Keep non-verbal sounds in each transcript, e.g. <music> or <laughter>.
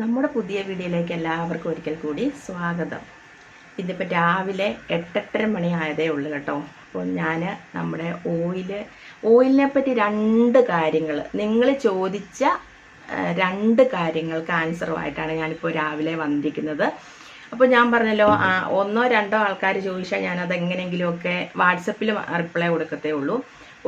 നമ്മുടെ പുതിയ വീഡിയോയിലേക്ക് എല്ലാവർക്കും ഒരിക്കൽ കൂടി സ്വാഗതം. ഇതിപ്പോൾ രാവിലെ എട്ടെട്ടര മണി ആയതേ ഉള്ളൂ കേട്ടോ. അപ്പോൾ ഞാൻ നമ്മുടെ ഓയിൽ ഓയിലിനെ പറ്റി രണ്ട് കാര്യങ്ങൾ നിങ്ങൾ ചോദിച്ച രണ്ട് കാര്യങ്ങൾക്ക് ആൻസറുമായിട്ടാണ് ഞാനിപ്പോൾ രാവിലെ വന്നിരിക്കുന്നത്. അപ്പോൾ ഞാൻ പറഞ്ഞല്ലോ ഒന്നോ രണ്ടോ ആൾക്കാർ ചോദിച്ചാൽ ഞാനത് എങ്ങനെയെങ്കിലുമൊക്കെ വാട്സപ്പിൽ റിപ്ലൈ കൊടുക്കത്തേ ഉള്ളൂ.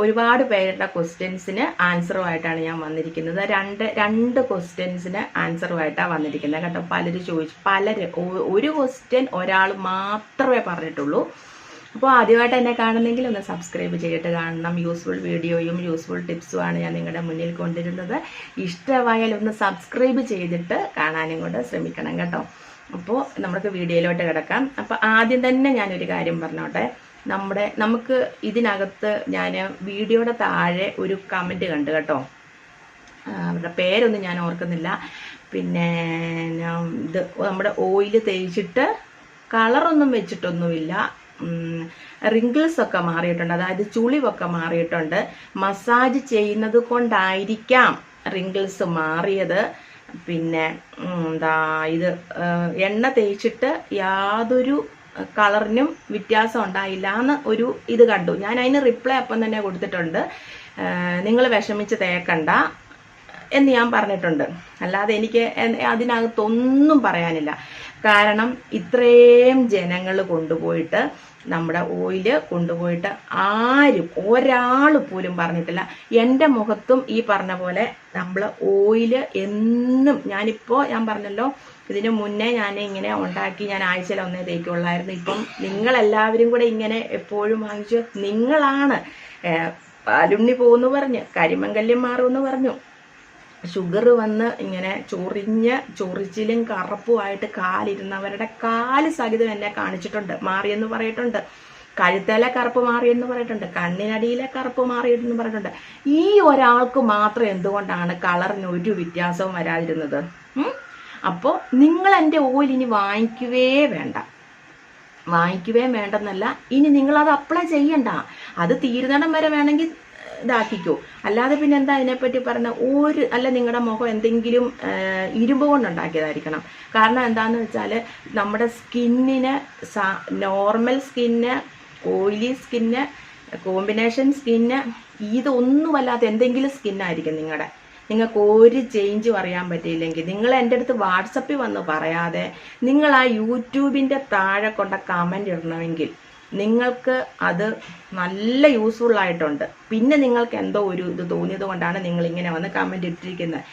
ഒരുപാട് പേരുടെ ക്വസ്റ്റ്യൻസിന് ആൻസറുമായിട്ടാണ് ഞാൻ വന്നിരിക്കുന്നത്. രണ്ട് രണ്ട് ക്വസ്റ്റ്യൻസിന് ആൻസറുമായിട്ടാണ് വന്നിരിക്കുന്നത് കേട്ടോ. പലരും ചോദിച്ചു പലര് ഒരു ക്വസ്റ്റ്യൻ ഒരാൾ മാത്രമേ പറഞ്ഞിട്ടുള്ളൂ. അപ്പോൾ ആദ്യമായിട്ട് എന്നെ കാണുന്നെങ്കിൽ ഒന്ന് സബ്സ്ക്രൈബ് ചെയ്തിട്ട് കാണണം. യൂസ്ഫുൾ വീഡിയോയും യൂസ്ഫുൾ ടിപ്സുമാണ് ഞാൻ നിങ്ങളുടെ മുന്നിൽ കൊണ്ടിരുന്നത്. ഇഷ്ടമായാൽ ഒന്ന് സബ്സ്ക്രൈബ് ചെയ്തിട്ട് കാണാനും കൂടെ ശ്രമിക്കണം കേട്ടോ. അപ്പോൾ നമുക്ക് വീഡിയോയിലോട്ട് കിടക്കാം. അപ്പോൾ ആദ്യം തന്നെ ഞാനൊരു കാര്യം പറഞ്ഞോട്ടെ. നമ്മുടെ നമുക്ക് ഇതിനകത്ത് ഞാൻ വീഡിയോയുടെ താഴെ ഒരു കമന്റ് കണ്ടു കേട്ടോ. അവരുടെ പേരൊന്നും ഞാൻ ഓർക്കുന്നില്ല. പിന്നെ ഇത് നമ്മുടെ ഓയിൽ തേച്ചിട്ട് കളറൊന്നും വെച്ചിട്ടൊന്നുമില്ല. റിങ്കിൾസ് ഒക്കെ മാറിയിട്ടുണ്ട്. അതായത് ചുളിവൊക്കെ മാറിയിട്ടുണ്ട്. മസാജ് ചെയ്യുന്നത് കൊണ്ടായിരിക്കാം റിങ്കിൾസ് മാറിയത്. പിന്നെ എന്താ ഇത് എണ്ണ തേച്ചിട്ട് യാതൊരു കളറിനും വ്യത്യാസം ഉണ്ടായില്ല എന്ന് ഒരു ഇത് കണ്ടു. ഞാൻ അതിന് റിപ്ലൈ അപ്പം തന്നെ കൊടുത്തിട്ടുണ്ട്. നിങ്ങൾ വിഷമിച്ച് തേക്കണ്ട എന്ന് ഞാൻ പറഞ്ഞിട്ടുണ്ട്. അല്ലാതെ എനിക്ക് അതിനകത്തൊന്നും പറയാനില്ല. കാരണം ഇത്രയും ജനങ്ങൾ കൊണ്ടുപോയിട്ട് നമ്മുടെ ഓയിൽ കൊണ്ടുപോയിട്ട് ആരും ഒരാൾ പോലും പറഞ്ഞിട്ടില്ല. എന്റെ മുഖത്തും ഈ പറഞ്ഞ പോലെ നമ്മൾ ഓയിൽ എന്നും ഞാനിപ്പോൾ ഞാൻ പറഞ്ഞല്ലോ ഇതിന് മുന്നേ ഞാൻ ഇങ്ങനെ ഉണ്ടാക്കി ഞാൻ ആഴ്ചയിൽ ഒന്നേ തേക്കുള്ളായിരുന്നു. ഇപ്പം നിങ്ങളെല്ലാവരും കൂടെ ഇങ്ങനെ എപ്പോഴും വാങ്ങിച്ചു നിങ്ങളാണ് അലുണ്ണി പോകുന്നു പറഞ്ഞ് കരിമങ്കല്യം മാറുമെന്ന് പറഞ്ഞു. ഷുഗർ വന്ന് ഇങ്ങനെ ചൊറിഞ്ഞ് ചൊറിച്ചിലും കറുപ്പുമായിട്ട് കാലിരുന്നവരുടെ കാൽ സഹിതം എന്നെ കാണിച്ചിട്ടുണ്ട് മാറിയെന്ന് പറയിട്ടുണ്ട്. കഴുത്തലെ കറുപ്പ് മാറിയെന്ന് പറഞ്ഞിട്ടുണ്ട് കണ്ണിനടിയിലെ കറുപ്പ് മാറിയെന്ന് പറഞ്ഞിട്ടുണ്ട് ഈ ഒരാൾക്ക് മാത്രം എന്തുകൊണ്ടാണ് കളറിന് ഒരു വ്യത്യാസവും വരാതിരുന്നത്? അപ്പോൾ നിങ്ങൾ എന്റെ ഓയിൽ ഇനി വാങ്ങിക്കുകയേ വേണ്ട. വാങ്ങിക്കുകയും വേണ്ടെന്നല്ല ഇനി നിങ്ങൾ അത് അപ്ലൈ ചെയ്യണ്ട. അത് തീരുന്നിടം വരെ വേണമെങ്കിൽ ഇതാക്കിക്കോ. അല്ലാതെ പിന്നെ എന്താ അതിനെപ്പറ്റി പറഞ്ഞ ഒരു അല്ല നിങ്ങളുടെ മുഖം എന്തെങ്കിലും ഇരുമ്പ് കൊണ്ടുണ്ടാക്കിയതായിരിക്കണം. കാരണം എന്താന്ന് വെച്ചാൽ നമ്മുടെ സ്കിന്നിന് normal skin oily skin combination skin ഇതൊന്നുമല്ലാത്ത എന്തെങ്കിലും സ്കിന്നായിരിക്കും നിങ്ങളുടെ നിങ്ങൾക്ക് ഒരു ചേഞ്ചും അറിയാൻ പറ്റിയില്ലെങ്കിൽ നിങ്ങൾ എന്റെ അടുത്ത് വാട്സപ്പിൽ വന്ന് പറയാതെ നിങ്ങൾ ആ യൂട്യൂബിന്റെ താഴെ കൊണ്ട കമന്റ് ഇടണമെങ്കിൽ നിങ്ങൾക്ക് അത് നല്ല യൂസ്ഫുൾ ആയിട്ടുണ്ട്. പിന്നെ നിങ്ങൾക്ക് എന്തോ ഒരു ഇത് തോന്നിയത് കൊണ്ടാണ് നിങ്ങൾ ഇങ്ങനെ വന്ന് കമന്റ് ഇട്ടിരിക്കുന്നത്.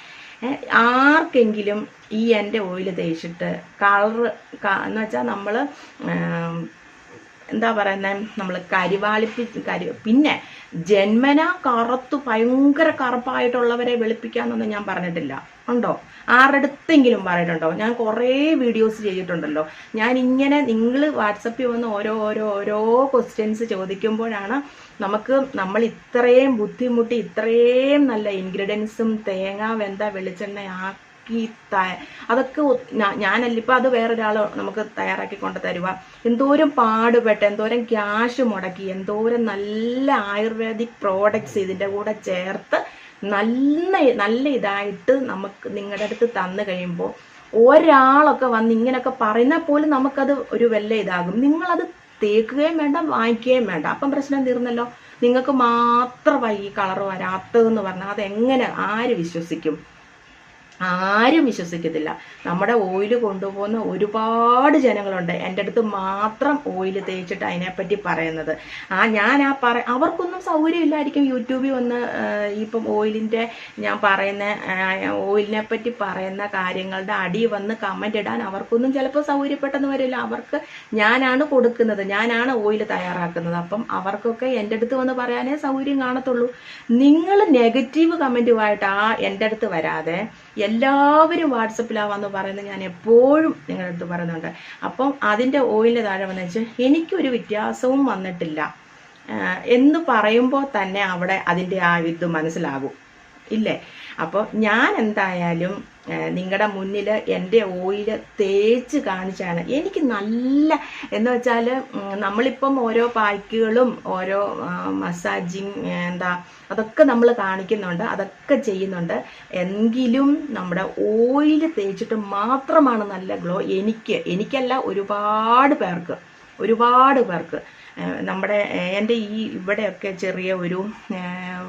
ആർക്കെങ്കിലും ഈ എന്റെ ഓയിൽ തേച്ചിട്ട് കളർ എന്ന് വെച്ചാൽ നമ്മൾ എന്താ പറയുന്നത് നമ്മൾ കരിവാളിപ്പി കരി പിന്നെ ജന്മന കറുത്ത് ഭയങ്കര കറുപ്പായിട്ടുള്ളവരെ വെളുപ്പിക്കാന്നൊന്നും ഞാൻ പറഞ്ഞിട്ടില്ല. ഉണ്ടോ? ആരുടെടുത്തെങ്കിലും പറഞ്ഞിട്ടുണ്ടോ ഞാൻ കുറേ വീഡിയോസ് ചെയ്തിട്ടുണ്ടല്ലോ. ഞാൻ ഇങ്ങനെ നിങ്ങൾ വാട്സപ്പിൽ വന്ന് ഓരോ ഓരോ ഓരോ ക്വസ്റ്റ്യൻസ് ചോദിക്കുമ്പോഴാണ് നമുക്ക് നമ്മൾ ഇത്രയും ബുദ്ധിമുട്ടി ഇത്രയും നല്ല ഇൻഗ്രീഡിയൻസും തേങ്ങ വെന്ത വെളിച്ചെണ്ണ ആക്കി അതൊക്കെ ഒ- ഞാ- ഞാനല്ല ഇപ്പം അത് വേറൊരാൾ നമുക്ക് തയ്യാറാക്കി കൊണ്ട് തരുക. എന്തോരം പാടുപെട്ട് എന്തോരം ക്യാഷ് മുടക്കി എന്തോരം നല്ല ആയുർവേദിക് പ്രോഡക്ട്സ് ഇതിന്റെ കൂടെ ചേർത്ത് നല്ല നല്ല ഇതായിട്ട് നമുക്ക് നിങ്ങളുടെ അടുത്ത് തന്നു കഴിയുമ്പോൾ ഒരാളൊക്കെ വന്ന് ഇങ്ങനെയൊക്കെ പറയുന്ന പോലും നമുക്കത് ഒരു വല്ല ഇതാകും. നിങ്ങളത് തേക്കുകയും വേണ്ട വാങ്ങിക്കുകയും വേണ്ട. അപ്പം പ്രശ്നം തീർന്നല്ലോ നിങ്ങൾക്ക് മാത്രമായി ഈ കളർ വരാത്തതെന്ന് പറഞ്ഞാൽ അതെങ്ങനെ ആര് വിശ്വസിക്കും? ആരും വിശ്വസിക്കത്തില്ല. നമ്മുടെ ഓയിൽ കൊണ്ടുപോകുന്ന ഒരുപാട് ജനങ്ങളുണ്ട്. എന്റെ അടുത്ത് മാത്രം ഓയിൽ തേച്ചിട്ട് അതിനെപ്പറ്റി പറയുന്നത്. ആ ഞാൻ ആ പറ അവർക്കൊന്നും സൗകര്യമില്ലായിരിക്കും യൂട്യൂബിൽ വന്ന് ഇപ്പം ഓയിലിന്റെ ഞാൻ പറയുന്ന ഓയിലിനെ പറ്റി പറയുന്ന കാര്യങ്ങളുടെ അടി വന്ന് കമന്റ് ഇടാൻ അവർക്കൊന്നും ചിലപ്പോൾ സൗകര്യപ്പെട്ടെന്ന് വരില്ല. അവർക്ക് ഞാനാണ് കൊടുക്കുന്നത്. ഞാനാണ് ഓയിൽ തയ്യാറാക്കുന്നത്. അപ്പം അവർക്കൊക്കെ എന്റെ അടുത്ത് വന്ന് പറയാനേ സൗകര്യം കാണത്തുള്ളൂ. നിങ്ങൾ നെഗറ്റീവ് കമന്റുമായിട്ട് ആ എന്റെ അടുത്ത് വരാതെ എല്ലാവരും വാട്സപ്പിലാവാന്ന് പറയുന്നത് ഞാൻ എപ്പോഴും നിങ്ങളുടെ അടുത്ത് പറയുന്നുണ്ട്. അപ്പം അതിന്റെ ഓയിലിന്റെ താഴെ വന്നു വെച്ചാൽ എനിക്കൊരു വ്യത്യാസവും വന്നിട്ടില്ല. എന്ന് പറയുമ്പോൾ തന്നെ അവിടെ അതിന്റെ ആ ഇത് മനസ്സിലാകും. ഇല്ലേ? അപ്പോൾ ഞാൻ എന്തായാലും നിങ്ങളുടെ മുന്നിൽ എന്റെ ഓയിൽ തേച്ച് കാണിച്ചാണ്. എനിക്ക് നല്ല എന്ന് വെച്ചാൽ നമ്മളിപ്പം ഓരോ പായ്ക്കുകളും ഓരോ മസാജിങ് എന്താ അതൊക്കെ നമ്മൾ കാണിക്കുന്നുണ്ട് അതൊക്കെ ചെയ്യുന്നുണ്ട്. എങ്കിലും നമ്മുടെ ഓയിൽ തേച്ചിട്ട് മാത്രമാണ് നല്ല ഗ്ലോ. എനിക്ക് എനിക്കല്ല ഒരുപാട് പേർക്ക് ഒരുപാട് പേർക്ക് നമ്മുടെ എന്റെ ഈ ഇവിടെയൊക്കെ ചെറിയ ഒരു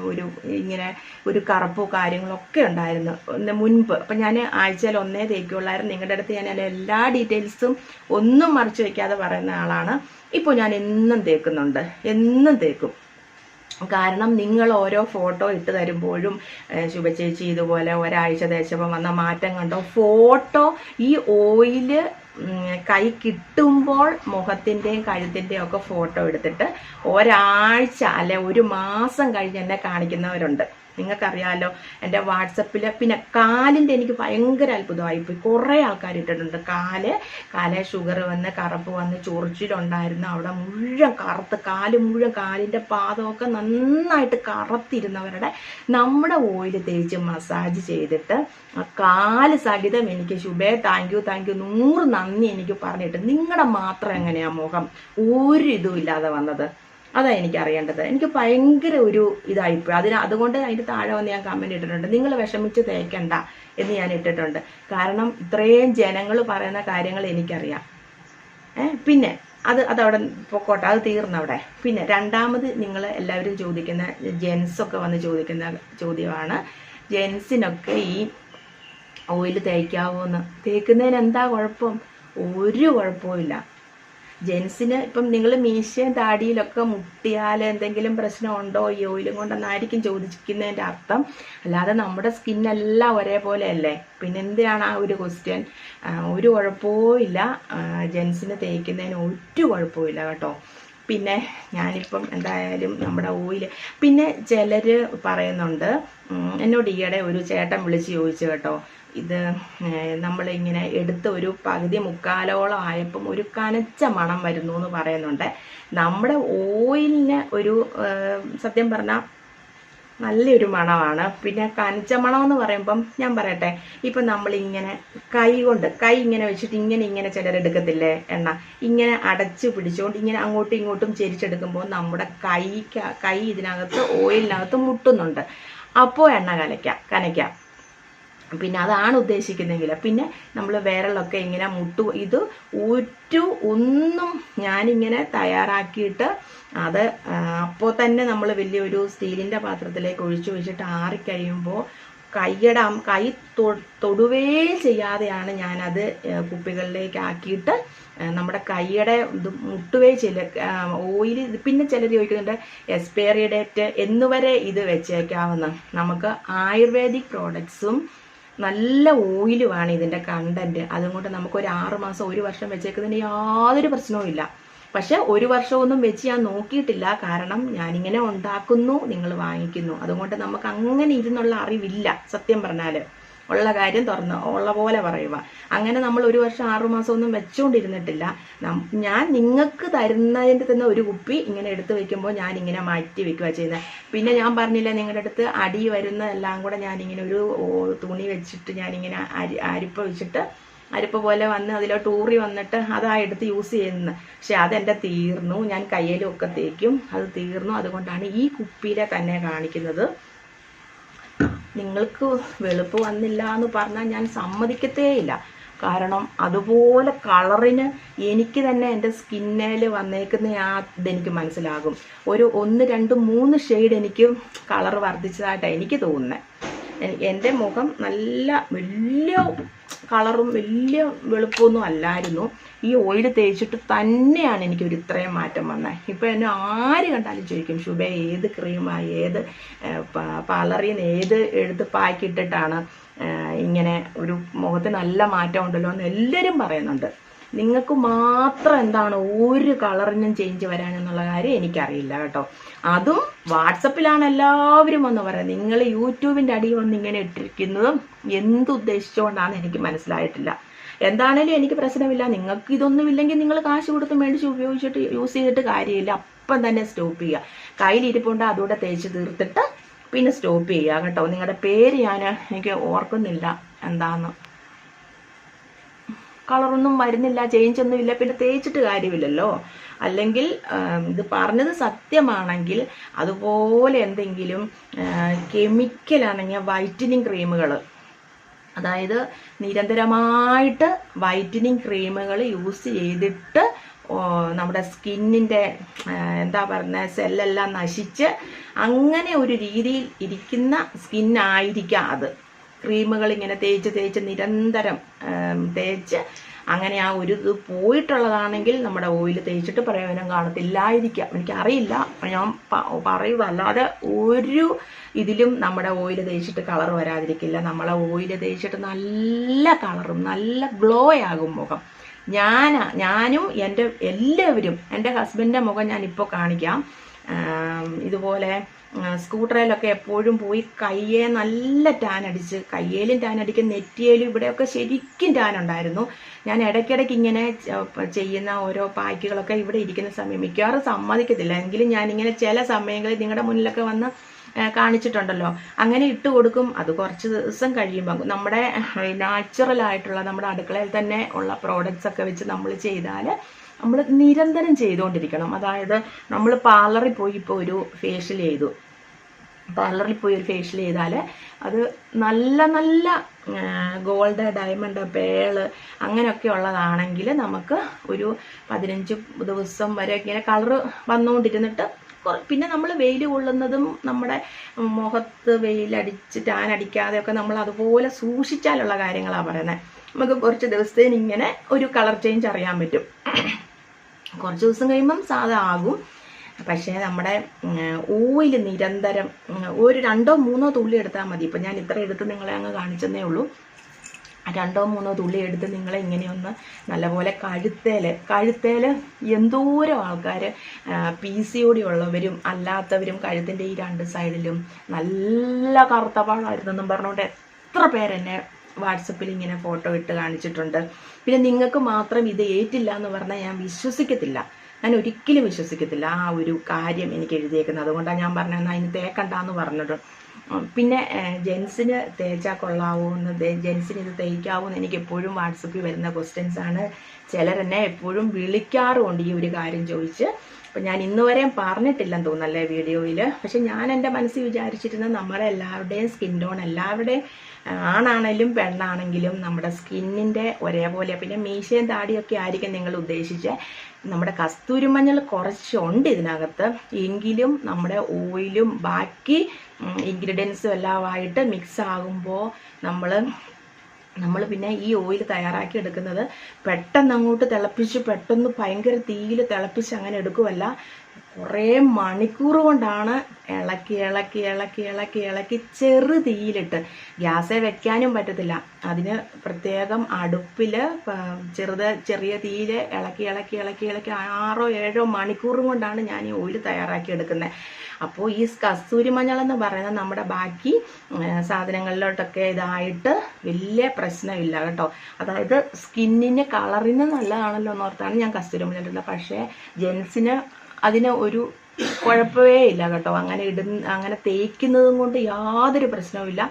ഒരു ഇങ്ങനെ ഒരു കറുപ്പോ കാര്യങ്ങളൊക്കെ ഉണ്ടായിരുന്നു. മുൻപ്. അപ്പം ഞാൻ ആഴ്ചയിൽ ഒന്നേ തേക്കുള്ളായിരുന്നു. നിങ്ങളുടെ അടുത്ത് ഞാൻ എല്ലാ ഡീറ്റെയിൽസും ഒന്നും മറച്ചു വയ്ക്കാതെ പറയുന്ന ആളാണ്. ഇപ്പോൾ ഞാൻ എന്നും തേക്കുന്നുണ്ട്. എന്നും തേക്കും. കാരണം നിങ്ങൾ ഓരോ ഫോട്ടോ ഇട്ട് തരുമ്പോഴും ശുഭചേച്ചി ഇതുപോലെ ഒരാഴ്ച തേച്ചപ്പോൾ വന്ന മാറ്റം കണ്ടോ? ഫോട്ടോ ഈ ഓയിൽ കൈ കിട്ടുമ്പോൾ മുഖത്തിന്റെയും കഴുത്തിന്റെയും ഒക്കെ ഫോട്ടോ എടുത്തിട്ട് ഒരാഴ്ച അല്ലെ ഒരു മാസം കഴിഞ്ഞ് എന്നെ കാണിക്കുന്നവരുണ്ട്. നിങ്ങൾക്കറിയാലോ എന്റെ വാട്സപ്പിൽ പിന്നെ കാലിന്റെ എനിക്ക് ഭയങ്കര അത്ഭുതമായിപ്പോയി കുറേ ആൾക്കാർ ഇട്ടിട്ടുണ്ട്. കാൽ കാലെ ഷുഗർ വന്ന് കറുപ്പ് വന്ന് ചൊറിച്ചിലുണ്ടായിരുന്നു. അവിടെ മുഴുവൻ കറുത്ത് കാൽ മുഴുവൻ കാലിന്റെ പാദമൊക്കെ നന്നായിട്ട് കറുത്തിരുന്നവരുടെ നമ്മുടെ ഓയിൽ തേച്ച് മസാജ് ചെയ്തിട്ട് ആ കാൽ സഹിതം എനിക്ക് ശുഭേ താങ്ക് യു താങ്ക് യു നൂറ് നന്ദി എനിക്ക് പറഞ്ഞിട്ട് നിങ്ങളുടെ മാത്രം എങ്ങനെയാ മുഖം? ഒരു ഇതും ഇല്ലാതെ വന്നത്. അതാ എനിക്ക് അറിയേണ്ടത് എനിക്ക് ഭയങ്കര ഒരു ഇതായിപ്പോയി. അതിന് അതുകൊണ്ട് അതിന്റെ താഴെ വന്ന് ഞാൻ കമന്റ് ഇട്ടിട്ടുണ്ട്. നിങ്ങൾ വിഷമിച്ച് തേക്കണ്ട എന്ന് ഞാൻ ഇട്ടിട്ടുണ്ട്. കാരണം ഇത്രയും ജനങ്ങൾ പറയുന്ന കാര്യങ്ങൾ എനിക്കറിയാം. പിന്നെ അത് അതവിടെ പൊക്കോട്ടെ. അത് തീർന്നവിടെ. പിന്നെ രണ്ടാമത് നിങ്ങൾ എല്ലാവരും ചോദിക്കുന്ന ജെൻസൊക്കെ വന്ന് ചോദിക്കുന്ന ചോദ്യമാണ്. ജെൻസിനൊക്കെ ഈ ഓയിൽ തേക്കാവോ എന്ന് തേക്കുന്നതിന് എന്താ കുഴപ്പം? ഒരു കുഴപ്പമില്ല ജെൻസിന് ഇപ്പം നിങ്ങൾ മീശയും താടിയിലൊക്കെ മുട്ടിയാൽ എന്തെങ്കിലും പ്രശ്നം ഉണ്ടോ ഈ ഓയിലും കൊണ്ടെന്നായിരിക്കും ചോദിക്കുന്നതിന്റെ അർത്ഥം. അല്ലാതെ നമ്മുടെ സ്കിന്നെല്ലാം ഒരേപോലെ അല്ലേ പിന്നെ എന്തിനാണ് ആ ഒരു ക്വസ്റ്റ്യൻ? ഒരു കുഴപ്പവും ഇല്ല. ജെൻസിന് തേക്കുന്നതിന് ഒരു കുഴപ്പവും കേട്ടോ. പിന്നെ ഞാനിപ്പം എന്തായാലും നമ്മുടെ ഓയിൽ പിന്നെ ചിലർ പറയുന്നുണ്ട് എന്നോട് ഈയിടെ ഒരു ചേട്ടൻ വിളിച്ച് ചോദിച്ചു കേട്ടോ. ഇത് നമ്മളിങ്ങനെ എടുത്ത ഒരു പകുതി മുക്കാലോളം ആയപ്പം ഒരു കനച്ച മണം വരുന്നു എന്ന് പറയുന്നുണ്ട്. നമ്മുടെ ഓയിലിന് ഒരു സത്യം പറഞ്ഞാൽ നല്ലൊരു മണമാണ്. പിന്നെ കനച്ച മണം എന്ന് പറയുമ്പം ഞാൻ പറയട്ടെ ഇപ്പം നമ്മളിങ്ങനെ കൈ കൊണ്ട് കൈ ഇങ്ങനെ വെച്ചിട്ട് ഇങ്ങനെ ഇങ്ങനെ ചിലരെടുക്കത്തില്ലേ എണ്ണ? ഇങ്ങനെ അടച്ച് പിടിച്ചുകൊണ്ട് ഇങ്ങനെ അങ്ങോട്ടും ഇങ്ങോട്ടും ചെരിച്ചെടുക്കുമ്പോൾ നമ്മുടെ കൈ കൈ ഇതിനകത്ത് ഓയിലിനകത്ത് മുട്ടുന്നുണ്ട്. അപ്പോൾ എണ്ണ കലയ്ക്കാം കനയ്ക്കാം. പിന്നെ അതാണ് ഉദ്ദേശിക്കുന്നതെങ്കിൽ. പിന്നെ നമ്മൾ വിരലൊക്കെ ഇങ്ങനെ മുട്ടു ഇത് ഒരു ഒന്നും ഞാനിങ്ങനെ തയ്യാറാക്കിയിട്ട് അത് അപ്പോൾ തന്നെ നമ്മൾ വലിയൊരു സ്റ്റീലിന്റെ പാത്രത്തിലേക്ക് ഒഴിച്ചു വെച്ചിട്ട് ആറിക്കഴിയുമ്പോൾ കൈയുടെ കൈ തൊടുവേ ചെയ്യാതെയാണ് ഞാനത് കുപ്പികളിലേക്ക് ആക്കിയിട്ട് നമ്മുടെ കൈയുടെ ഇത് മുട്ടുവേ ചില ഓയിൽ പിന്നെ ചിലർ ചോദിക്കുന്നുണ്ട് എക്സ്പയറി ഡേറ്റ് എന്നുവരെ ഇത് വെച്ചേക്കാവുന്ന. നമുക്ക് ആയുർവേദിക് പ്രോഡക്ട്സും നല്ല ഓയിലുമാണ് ഇതിന്റെ കണ്ടന്റ് അതുകൊണ്ട് നമുക്ക് ഒരു ആറ് മാസം ഒരു വർഷം വെച്ചേക്കുന്നതിന് യാതൊരു പ്രശ്നവും ഇല്ല. പക്ഷെ ഒരു വർഷമൊന്നും വെച്ച് ഞാൻ നോക്കിയിട്ടില്ല. കാരണം ഞാനിങ്ങനെ ഉണ്ടാക്കുന്നു നിങ്ങൾ വാങ്ങിക്കുന്നു. അതുകൊണ്ട് നമുക്ക് അങ്ങനെ ഇരുന്നുള്ള അറിവില്ല സത്യം പറഞ്ഞാൽ ഉള്ള കാര്യം തുറന്ന് ഉള്ള പോലെ പറയുക. അങ്ങനെ നമ്മൾ ഒരു വർഷം ആറുമാസം ഒന്നും വെച്ചുകൊണ്ടിരുന്നിട്ടില്ല ഞാൻ നിങ്ങൾക്ക് തരുന്നതിന്റെ തന്നെ ഒരു കുപ്പി ഇങ്ങനെ എടുത്തു വെക്കുമ്പോൾ ഞാൻ ഇങ്ങനെ മാറ്റി വെക്കുക ചെയ്യുന്നത് പിന്നെ ഞാൻ പറഞ്ഞില്ല നിങ്ങളുടെ അടുത്ത് അടി വരുന്ന വരുന്നതെല്ലാം കൂടെ ഇങ്ങനെ ഒരു തുണി വെച്ചിട്ട് ഞാനിങ്ങനെ അരി അരിപ്പ വെച്ചിട്ട് അരിപ്പ പോലെ വന്ന് അതിലോട്ട് ടൂറി വന്നിട്ട് അതാ എടുത്ത് യൂസ് ചെയ്യുന്നത് പക്ഷെ അതെന്റെ തീർന്നു. ഞാൻ കയ്യിലും ഒക്കെ തേക്കും. അത് തീർന്നു. അതുകൊണ്ടാണ് ഈ കുപ്പിയിലെ തന്നെ കാണിക്കുന്നത്. നിങ്ങൾക്ക് വെളുപ്പ് വന്നില്ല എന്ന് പറഞ്ഞാൽ ഞാൻ സമ്മതിക്കത്തേയില്ല. കാരണം അതുപോലെ കളറിന് എനിക്ക് തന്നെ എന്റെ സ്കിന്നിൽ വന്നേക്കുന്ന ആ ഇതെനിക്ക് മനസ്സിലാകും. ഒരു ഒന്ന് രണ്ട് മൂന്ന് ഷെയ്ഡ് എനിക്ക് കളർ വർദ്ധിച്ചതായിട്ടാണ് എനിക്ക് തോന്നുന്നത് എന്റെ മുഖം നല്ല വലിയ കളറും വലിയ വെളുപ്പമൊന്നും അല്ലായിരുന്നു. ഈ ഓയിൽ തേച്ചിട്ട് തന്നെയാണ് എനിക്ക് ഒരു ഇത്രയും മാറ്റം വന്നത് ഇപ്പം എന്നെ ആര് കണ്ടാലും ചോദിക്കും ശുഭ ഏത് ക്രീമാണ് ഏത് പാർലറിൽ നിന്ന് ഏത് എടുത്ത് പാക്കിട്ടിട്ടാണ് ഇങ്ങനെ ഒരു മുഖത്ത് നല്ല മാറ്റം ഉണ്ടല്ലോ എന്ന് എല്ലാവരും പറയുന്നുണ്ട്. നിങ്ങൾക്ക് മാത്രം എന്താണ് ഒരു കളറിനും ചേഞ്ച് വരാനെന്നുള്ള കാര്യം എനിക്കറിയില്ല കേട്ടോ. അതും വാട്സപ്പിലാണ് എല്ലാവരും വന്ന് പറയുന്നത്. നിങ്ങൾ യൂട്യൂബിന്റെ അടിയിൽ വന്ന് ഇങ്ങനെ ഇട്ടിരിക്കുന്നതും എന്തുദ്ദേശിച്ചുകൊണ്ടാണ് എനിക്ക് മനസ്സിലായിട്ടില്ല. എന്താണേലും എനിക്ക് പ്രശ്നമില്ല. നിങ്ങൾക്ക് ഇതൊന്നും ഇല്ലെങ്കിൽ നിങ്ങൾ കാശ് കൊടുത്ത് മേടിച്ച് ഉപയോഗിച്ചിട്ട് യൂസ് ചെയ്തിട്ട് കാര്യമില്ല. അപ്പം തന്നെ സ്റ്റോപ്പ് ചെയ്യുക. കയ്യിലിരിപ്പുണ്ട് അതുകൂടെ തേച്ച് തീർത്തിട്ട് പിന്നെ സ്റ്റോപ്പ് ചെയ്യുക കേട്ടോ. നിങ്ങളുടെ പേര് ഞാൻ എനിക്ക് ഓർക്കുന്നില്ല. എന്താന്ന്. കളറൊന്നും വരുന്നില്ല ചേഞ്ച് ഒന്നും ഇല്ല പിന്നെ തേച്ചിട്ട് കാര്യമില്ലല്ലോ. അല്ലെങ്കിൽ ഇത് പറഞ്ഞത് സത്യമാണെങ്കിൽ അതുപോലെ എന്തെങ്കിലും കെമിക്കലാണെങ്കിൽ വൈറ്റനിങ് ക്രീമുകൾ അതായത് നിരന്തരമായിട്ട് വൈറ്റനിങ് ക്രീമുകൾ യൂസ് ചെയ്തിട്ട് നമ്മുടെ സ്കിന്നിന്റെ എന്താ പറയുന്നത് സെല്ലെല്ലാം നശിച്ച് അങ്ങനെ ഒരു രീതിയിൽ ഇരിക്കുന്ന സ്കിന്നായിരിക്കാം അത്. ക്രീമുകൾ ഇങ്ങനെ തേച്ച് തേച്ച് നിരന്തരം തേച്ച് അങ്ങനെ ആ ഒരു ഇത് പോയിട്ടുള്ളതാണെങ്കിൽ നമ്മുടെ ഓയിൽ തേച്ചിട്ട് പ്രയോജനം കാണത്തില്ലായിരിക്കാം. എനിക്കറിയില്ല. ഞാൻ പ- പറയുക അല്ലാതെ ഒരു ഇതിലും നമ്മുടെ ഓയിൽ തേച്ചിട്ട് കളർ വരാതിരിക്കില്ല. നമ്മളെ ഓയിൽ തേച്ചിട്ട് നല്ല കളറും നല്ല ഗ്ലോ ആകും മുഖം. ഞാൻ ഞാനും എന്റെ എല്ലാവരും എന്റെ ഹസ്ബൻഡിന്റെ മുഖം ഞാനിപ്പോൾ കാണിക്കാം. ഇതുപോലെ സ്കൂട്ടറിലൊക്കെ എപ്പോഴും പോയി കയ്യെ നല്ല ടാൻ അടിച്ച് കയ്യേലും ടാൻ അടിക്കും നെറ്റിയേലും ഇവിടെയൊക്കെ ശരിക്കും ടാൻ ഉണ്ടായിരുന്നു. ഞാൻ ഇടയ്ക്കിടയ്ക്ക് ഇങ്ങനെ ചെയ്യുന്ന ഓരോ പാക്കുകളൊക്കെ ഇവിടെ ഇരിക്കുന്ന സമയം മിക്കവാറും സമ്മതിക്കത്തില്ല. എങ്കിലും ഞാനിങ്ങനെ ചില സമയങ്ങളിൽ നിങ്ങളുടെ മുന്നിലൊക്കെ വന്ന് കാണിച്ചിട്ടുണ്ടല്ലോ. അങ്ങനെ ഇട്ട് കൊടുക്കും. അത് കുറച്ച് ദിവസം കഴിയുമ്പോൾ നമ്മുടെ നാച്ചുറൽ ആയിട്ടുള്ള നമ്മുടെ അടുക്കളയിൽ തന്നെ ഉള്ള പ്രോഡക്റ്റ്സ് ഒക്കെ വെച്ച് നമ്മൾ ചെയ്താൽ നമ്മൾ നിരന്തരം ചെയ്തുകൊണ്ടിരിക്കണം. അതായത് നമ്മൾ പാർലറിൽ പോയി ഇപ്പോൾ ഒരു ഫേഷ്യൽ ചെയ്തു. പാർലറിൽ പോയി ഒരു ഫേഷ്യൽ ചെയ്താൽ അത് നല്ല നല്ല ഗോൾഡ് ഡയമണ്ട് പേൾ അങ്ങനെയൊക്കെ ഉള്ളതാണെങ്കിൽ നമുക്ക് ഒരു പതിനഞ്ച് ദിവസം വരെ ഇങ്ങനെ കളറ് വന്നുകൊണ്ടിരുന്നിട്ട് പിന്നെ നമ്മൾ വെയിൽ കൊള്ളുന്നതും നമ്മുടെ മുഖത്ത് വെയിലടിച്ച് ടാൻ അടിക്കാതെയൊക്കെ നമ്മൾ അതുപോലെ സൂക്ഷിച്ചാലുള്ള കാര്യങ്ങളാണ് പറയുന്നത് നമുക്ക് കുറച്ച് ദിവസത്തേന് ഇങ്ങനെ ഒരു കളർ ചേഞ്ച് അറിയാൻ പറ്റും. കുറച്ച് ദിവസം കഴിയുമ്പം സാധ ആകും. പക്ഷേ നമ്മുടെ ഓയിൽ നിരന്തരം ഒരു രണ്ടോ മൂന്നോ തുള്ളി എടുത്താൽ മതി. ഇപ്പം ഞാൻ ഇത്ര എടുത്ത് നിങ്ങളെ അങ്ങ് കാണിച്ചെന്നേ ഉള്ളൂ. രണ്ടോ മൂന്നോ തുള്ളി എടുത്ത് നിങ്ങളെ ഇങ്ങനെയൊന്ന് നല്ലപോലെ കഴുത്തേൽ കഴുത്തേൽ എന്തോരം ആൾക്കാർ പി സി ഒ ഡി ഉള്ളവരും അല്ലാത്തവരും കഴുത്തിന്റെ ഈ രണ്ട് സൈഡിലും നല്ല കറുത്ത പാടായിരുന്നെന്നും പറഞ്ഞുകൊണ്ട് എത്ര പേരെന്നെ വാട്സപ്പിൽ ഇങ്ങനെ ഫോട്ടോ ഇട്ട് കാണിച്ചിട്ടുണ്ട്. പിന്നെ നിങ്ങൾക്ക് മാത്രം ഇത് ഏറ്റില്ല എന്ന് പറഞ്ഞാൽ ഞാൻ വിശ്വസിക്കത്തില്ല. ഞാൻ ഒരിക്കലും വിശ്വസിക്കത്തില്ല ആ ഒരു കാര്യം എനിക്ക് എഴുതിയേക്കുന്നത്. അതുകൊണ്ടാണ് ഞാൻ പറഞ്ഞത് അതിന് തേക്കണ്ടെന്ന് പറഞ്ഞത് പിന്നെ ജെൻസിന് തേച്ചാൽ കൊള്ളാവൂ എന്ന് ജെൻസിന് ഇത് തേക്കാവൂ എന്ന് എനിക്ക് എപ്പോഴും വാട്സപ്പിൽ വരുന്ന ക്വസ്റ്റ്യൻസ് ആണ്. ചിലരെന്നെ എപ്പോഴും വിളിക്കാറുമുണ്ട് ഈ ഒരു കാര്യം ചോദിച്ച്. അപ്പം ഞാൻ ഇന്ന് വരെയും പറഞ്ഞിട്ടില്ലെന്ന് തോന്നല്ലേ വീഡിയോയിൽ പക്ഷെ ഞാൻ എന്റെ മനസ്സിൽ വിചാരിച്ചിരുന്നത് നമ്മളെല്ലാവരുടെയും സ്കിൻ ടോൺ എല്ലാവരുടെയും ആണാണെങ്കിലും പെണ്ണാണെങ്കിലും നമ്മുടെ സ്കിന്നിന്റെ ഒരേപോലെ പിന്നെ മീശയും താടിയൊക്കെ ആയിരിക്കും നിങ്ങൾ ഉദ്ദേശിച്ച. നമ്മുടെ കസ്തൂരിമഞ്ഞൾ കുറച്ചുണ്ട് ഇതിനകത്ത്. എങ്കിലും നമ്മുടെ ഓയിലും ബാക്കി ഇൻഗ്രീഡിയൻസും എല്ലാമായിട്ട് മിക്സ് ആകുമ്പോൾ നമ്മൾ നമ്മൾ പിന്നെ ഈ ഓയിൽ തയ്യാറാക്കി എടുക്കുന്നത് പെട്ടെന്ന് അങ്ങോട്ട് തിളപ്പിച്ച് പെട്ടെന്ന് ഭയങ്കര തീയിൽ തിളപ്പിച്ച് അങ്ങനെ എടുക്കുമല്ല കുറേ മണിക്കൂർ കൊണ്ടാണ് ഇളക്കി ഇളക്കി ഇളക്കി ഇളക്കി ഇളക്കി ചെറു തീയിലിട്ട്. ഗ്യാസേ വെക്കാനും പറ്റത്തില്ല. അതിന് പ്രത്യേകം അടുപ്പിൽ ചെറുത് ചെറിയ തീയിൽ ഇളക്കി ഇളക്കി ഇളക്കി ഇളക്കി ആറോ ഏഴോ മണിക്കൂറും കൊണ്ടാണ് ഞാൻ ഈ ഓയിൽ തയ്യാറാക്കി എടുക്കുന്നത് അപ്പോൾ ഈ കസ്തൂരി മഞ്ഞൾ എന്ന് പറയുന്നത് നമ്മുടെ ബാക്കി സാധനങ്ങളിലോട്ടൊക്കെ ഇതായിട്ട് വലിയ പ്രശ്നമില്ല കേട്ടോ. അതായത് സ്കിന്നിന് കളറിന് നല്ലതാണല്ലോ എന്നോർത്താണ് ഞാൻ കസ്തൂരി മഞ്ഞൾ പക്ഷേ ജെൻസിന് അതിന് ഒരു കുഴപ്പമേ ഇല്ല കേട്ടോ. അങ്ങനെ ഇടുന്ന അങ്ങനെ തേക്കുന്നതും കൊണ്ട് യാതൊരു പ്രശ്നവുമില്ല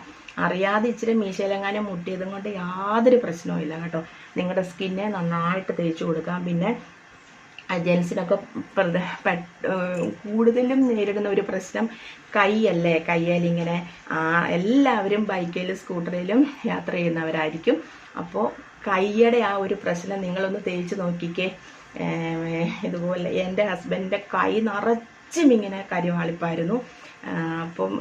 അറിയാതെ ഇച്ചിരി മീശയിലെങ്ങാനും മുട്ടിയതും കൊണ്ട് യാതൊരു പ്രശ്നവും ഇല്ല കേട്ടോ. നിങ്ങളുടെ സ്കിന്നെ നന്നായിട്ട് തേച്ച് കൊടുക്കാം. പിന്നെ ജെൻസിനൊക്കെ കൂടുതലും നേരിടുന്ന ഒരു പ്രശ്നം കൈയല്ലേ. കയ്യാലിങ്ങനെ എല്ലാവരും ബൈക്കിലും സ്കൂട്ടറിലും യാത്ര ചെയ്യുന്നവരായിരിക്കും. അപ്പോൾ കൈയുടെ ആ ഒരു പ്രശ്നം നിങ്ങളൊന്ന് തേച്ച് നോക്കിക്കേ. ഇതുപോലെ എന്റെ ഹസ്ബൻഡിന്റെ കൈ നിറച്ചും ഇങ്ങനെ കരിവാളിപ്പായിരുന്നു. അപ്പം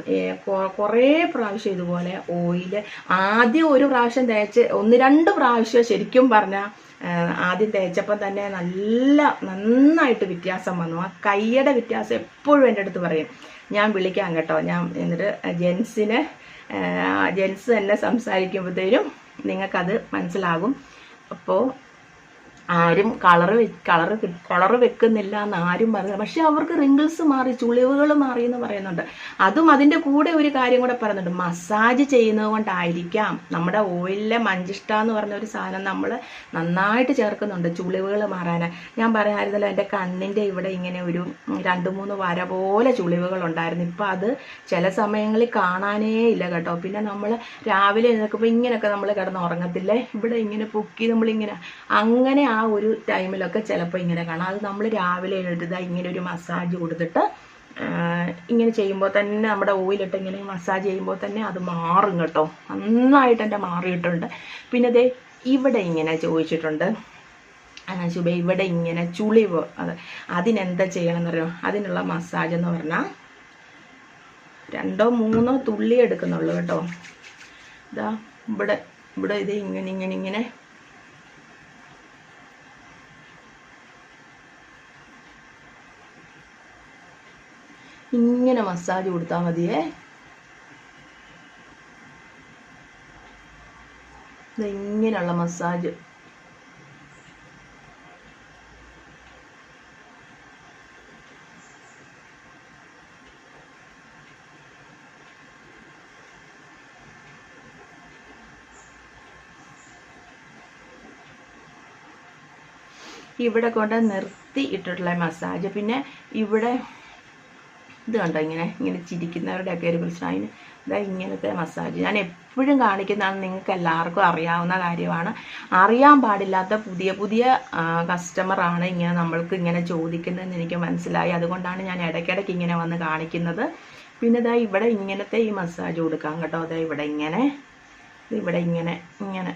കുറേ പ്രാവശ്യം ഇതുപോലെ ഓയിൽ ആദ്യം ഒരു പ്രാവശ്യം തേച്ച് ഒന്ന് രണ്ട് പ്രാവശ്യം ശരിക്കും പറഞ്ഞാൽ ആദ്യം തേച്ചപ്പം തന്നെ നല്ല നന്നായിട്ട് വ്യത്യാസം വന്നു. ആ കൈയുടെ വ്യത്യാസം എപ്പോഴും എന്റെ അടുത്ത് പറയും. ഞാൻ വിളിക്കാം കേട്ടോ. ഞാൻ എന്നിട്ട് ജെൻസിന് ജെൻസ് തന്നെ സംസാരിക്കുമ്പോഴത്തേനും നിങ്ങൾക്കത് മനസ്സിലാകും. അപ്പോൾ ആരും കളർ കളർ കളർ വെക്കുന്നില്ല എന്ന് ആരും പറയുന്നത് പക്ഷെ അവർക്ക് റിങ്കിൾസ് മാറി ചുളിവുകൾ മാറി എന്ന് പറയുന്നുണ്ട്. അതും അതിന്റെ കൂടെ ഒരു കാര്യം കൂടെ പറയുന്നുണ്ട്. മസാജ് ചെയ്യുന്നത് കൊണ്ടായിരിക്കാം നമ്മുടെ ഓയിലിലെ മഞ്ചിഷ്ട എന്ന് പറഞ്ഞ ഒരു സാധനം നമ്മൾ നന്നായിട്ട് ചേർക്കുന്നുണ്ട് ചുളിവുകൾ മാറാൻ ഞാൻ പറയാമായിരുന്നല്ലോ എന്റെ കണ്ണിന്റെ ഇവിടെ ഇങ്ങനെ ഒരു രണ്ട് മൂന്ന് വര പോലെ ചുളിവുകൾ ഉണ്ടായിരുന്നു. ഇപ്പം അത് ചില സമയങ്ങളിൽ കാണാനേ ഇല്ല കേട്ടോ. പിന്നെ നമ്മൾ രാവിലെ എഴുന്നേൽക്കുമ്പോൾ ഇങ്ങനെയൊക്കെ നമ്മൾ കിടന്ന് ഉറങ്ങത്തില്ലേ? ഇവിടെ ഇങ്ങനെ പൊക്കി നമ്മളിങ്ങനെ അങ്ങനെ ആ ഒരു ടൈമിലൊക്കെ ചിലപ്പോൾ ഇങ്ങനെ കാണാം. അത് നമ്മൾ രാവിലെ എഴുതുക ഇങ്ങനെ ഒരു മസാജ് കൊടുത്തിട്ട് ഇങ്ങനെ ചെയ്യുമ്പോൾ തന്നെ നമ്മുടെ ഓയിലിട്ട് ഇങ്ങനെ മസാജ് ചെയ്യുമ്പോൾ തന്നെ അത് മാറും കേട്ടോ. നന്നായിട്ട് എന്റെ മാറിയിട്ടുണ്ട്. പിന്നെ ദേ ഇവിടെ ഇങ്ങനെ ചോദിച്ചിട്ടുണ്ട്. ശുഭ ഇവിടെ ഇങ്ങനെ ചുളിവ് അത് അതിനെന്താ ചെയ്യണമെന്ന് അറിയോ അതിനുള്ള മസാജ് എന്ന് പറഞ്ഞാൽ രണ്ടോ മൂന്നോ തുള്ളി എടുക്കുന്നുള്ളൂ കേട്ടോ. ഇതാ ഇവിടെ ഇവിടെ ഇത് ഇങ്ങനെ ഇങ്ങനെ ഇങ്ങനെ ഇങ്ങനെ മസാജ് കൊടുത്താൽ മതിയേ. ഇങ്ങനെയുള്ള മസാജ്. ഇവിടെ കൊണ്ട് നിർത്തി ഇട്ടിട്ടുള്ള മസാജ്. പിന്നെ ഇവിടെ ഇത് കണ്ടോ? ഇങ്ങനെ ഇങ്ങനെ ചിരിക്കുന്നവരുടെയൊക്കെ ഒരു പ്രശ്നം. അതിന് ഇതാ ഇങ്ങനത്തെ മസാജ് ഞാൻ എപ്പോഴും കാണിക്കുന്നതാണ് നിങ്ങൾക്ക് എല്ലാവർക്കും അറിയാവുന്ന കാര്യമാണ്. അറിയാൻ പാടില്ലാത്ത പുതിയ പുതിയ കസ്റ്റമറാണ് ഇങ്ങനെ നമ്മൾക്ക് ഇങ്ങനെ ചോദിക്കുന്നതെന്ന് എനിക്ക് മനസ്സിലായി. അതുകൊണ്ടാണ് ഞാൻ ഇടയ്ക്കിടയ്ക്ക് ഇങ്ങനെ വന്ന് കാണിക്കുന്നത്. പിന്നെ ഇതാ ഇവിടെ ഇങ്ങനത്തെ ഈ മസാജ് കൊടുക്കാം കേട്ടോ. അതാ ഇവിടെ ഇങ്ങനെ ഇവിടെ ഇങ്ങനെ ഇങ്ങനെ.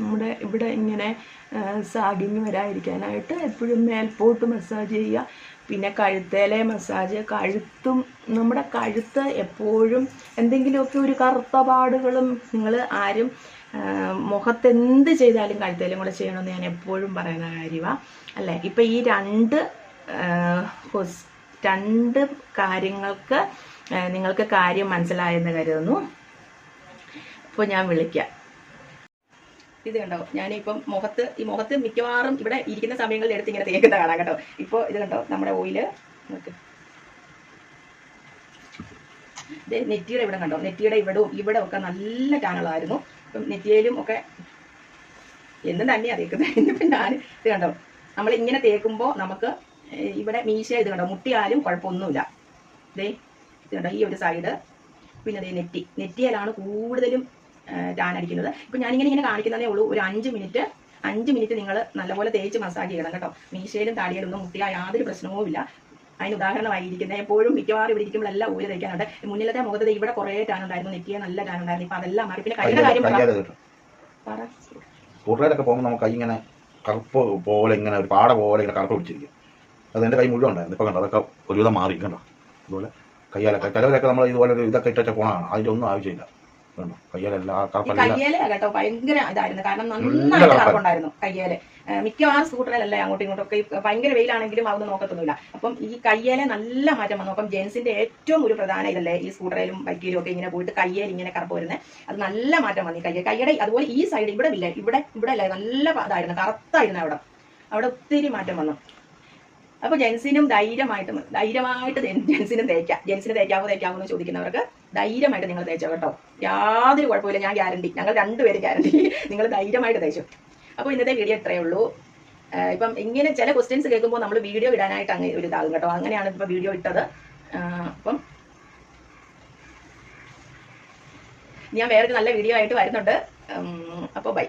നമ്മുടെ ഇവിടെ ഇങ്ങനെ സാഗിങ് വരാതിരിക്കാനായിട്ട് എപ്പോഴും മേൽപോട്ട് മസാജ് ചെയ്യുക. പിന്നെ കഴുത്തേലെ മസാജ് കഴുത്തും നമ്മുടെ കഴുത്ത് എപ്പോഴും എന്തെങ്കിലുമൊക്കെ ഒരു കറുത്ത പാടുകളും നിങ്ങൾ ആരും മുഖത്തെന്ത് ചെയ്താലും കഴുത്തേലും കൂടെ ചെയ്യണമെന്ന് ഞാൻ എപ്പോഴും പറയുന്ന കാര്യമാണ് അല്ലേ? ഇപ്പം ഈ രണ്ട് രണ്ട് കാര്യങ്ങൾക്ക് നിങ്ങൾക്ക് കാര്യം മനസ്സിലായെന്ന് കരുതുന്നു. അപ്പോൾ ഞാൻ വിളിക്കാം. ഇത് കണ്ടോ ഞാനിപ്പം മുഖത്ത് ഈ മുഖത്ത് മിക്കവാറും ഇവിടെ ഇരിക്കുന്ന സമയങ്ങളിൽ എടുത്ത് ഇങ്ങനെ തേക്കുന്ന കാണാം കേട്ടോ. ഇപ്പോൾ ഇത് കണ്ടോ? നമ്മുടെ ഓയിൽ നോക്ക്. നെറ്റിയുടെ ഇവിടെ കണ്ടോ? നെറ്റിയുടെ ഇവിടവും ഇവിടെ ഒക്കെ നല്ല ടാനുകളായിരുന്നു ഇപ്പം നെറ്റിയിലും ഒക്കെ എന്നും തന്നെയാണ് തേക്കുന്നത് <laughs> ഇന്നിപ്പം ഞാൻ ഇത് കണ്ടോ? നമ്മൾ ഇങ്ങനെ തേക്കുമ്പോൾ നമുക്ക് ഇവിടെ മീശ ഇത് കണ്ടോ? മുട്ടിയാലും കുഴപ്പമൊന്നുമില്ല. ഇതേ ഇത് കണ്ടോ? ഈ ഒരു സൈഡ് പിന്നെ ദേ നെറ്റി. നെറ്റിയിലാണ് കൂടുതലും ടാൻ അടിക്കുന്നത്. ഇപ്പം ഞാനിങ്ങനെ ഇങ്ങനെ കാണിക്കുന്നതേ ഉള്ളൂ. ഒരു അഞ്ച് മിനിറ്റ് അഞ്ച് മിനിറ്റ് നിങ്ങൾ നല്ലപോലെ തേച്ച് മസാജ് ചെയ്യണം കേട്ടോ. മീശയിലും താടിയിലും ഒന്നും മുട്ടിയാൽ യാതൊരു പ്രശ്നവും ഇല്ല. അതിന് ഉദാഹരണമായിരിക്കുന്നത് എപ്പോഴും മിക്കവാറും ഇവിടെ ഇരിക്കുമ്പോഴെല്ലാം ഊര് തയ്ക്കാനുണ്ട് മുന്നിലത്തെ മുഖത്ത് ഇവിടെ കുറേ ടാൻ ഉണ്ടായിരുന്നു നെറ്റിയെ നല്ല ടാൻ ഉണ്ടായിരുന്നു. ഇപ്പം അതെല്ലാം മാറി. പിന്നെ കൈയുടെ കാര്യം പറ. കയ്യാലെ കിട്ടും പോകുമ്പോൾ നമുക്ക് കൈ ഇങ്ങനെ കറുപ്പ് പോലെ ഇങ്ങനെ ഒരു പാട പോലെ ഇങ്ങനെ കറുപ്പ് പിടിച്ചിരിക്കും. അത് എന്റെ കൈ മുഴുവൻ ഉണ്ടായിരുന്നു. ഇപ്പം കണ്ടോ അതൊക്കെ ഒരുവിധം മാറി. കണ്ടോ? അതുപോലെ കയ്യാലൊക്കെ ചിലവരൊക്കെ നമ്മൾ ഇതുപോലെ ഒരു ഇതൊക്കെ ഇട്ടൊക്കെ പോണാണ് അതിന്റെ ഒന്നും ആവശ്യമില്ല. കയ്യാലെല്ലാം കയ്യേല കേട്ടോ ഭയങ്കര ഇതായിരുന്നു. കാരണം നന്നായിട്ട് കറക്കുണ്ടായിരുന്നു കറപ്പുണ്ടായിരുന്നു കയ്യേൽ. മിക്കവാറും സ്കൂട്ടറിലല്ലേ അങ്ങോട്ടും ഇങ്ങോട്ടും ഒക്കെ ഭയങ്കര വെയിലാണെങ്കിലും അതൊന്നും നോക്കത്തൊന്നുമില്ല. അപ്പം ഈ കയ്യേലെ നല്ല മാറ്റം വന്നു. അപ്പം ജെൻസിന്റെ ഏറ്റവും ഒരു പ്രധാന ഇതല്ലേ ഈ സ്കൂട്ടറിലും ബൈക്കിലും ഒക്കെ ഇങ്ങനെ പോയിട്ട് കയ്യേൽ ഇങ്ങനെ കറുപ്പ് വരുന്നത് അത് നല്ല മാറ്റം വന്നു കയ്യ കയ്യടെ അതുപോലെ ഈ സൈഡ് ഇവിടെ ഇല്ല ഇവിടെ ഇവിടെ അല്ലേ നല്ല ഇതായിരുന്നു കറുത്തായിരുന്നു അവിടെ. അവിടെ ഒത്തിരി മാറ്റം വന്നു. അപ്പൊ ജെൻസിനും ധൈര്യമായിട്ട് ധൈര്യമായിട്ട് ജെൻ- ജെൻസിനും തേക്കാം. ജെൻസിന് തേക്കാവോ തേക്കാവോ എന്ന് ചോദിക്കുന്നവർക്ക് ധൈര്യമായിട്ട് നിങ്ങൾ തേച്ചോ കേട്ടോ. യാതൊരു കുഴപ്പമില്ല ഞാൻ ഗ്യാരണ്ടി ഞങ്ങൾ രണ്ടുപേരും ഗ്യാരണ്ടി നിങ്ങൾ ധൈര്യമായിട്ട് തേച്ചു. അപ്പോൾ ഇന്നത്തെ വീഡിയോ ഇത്രയേ ഉള്ളൂ. ഇപ്പം ഇങ്ങനെ ചില ക്വസ്റ്റ്യൻസ് കേൾക്കുമ്പോൾ നമ്മൾ വീഡിയോ ഇടാനായിട്ട് അങ്ങനെ ഒരു ഇതാകും കേട്ടോ. അങ്ങനെയാണ് ഇപ്പോൾ വീഡിയോ ഇട്ടത്. അപ്പം ഞാൻ വേറൊരു നല്ല വീഡിയോ ആയിട്ട് വരുന്നുണ്ട്. അപ്പോൾ ബൈ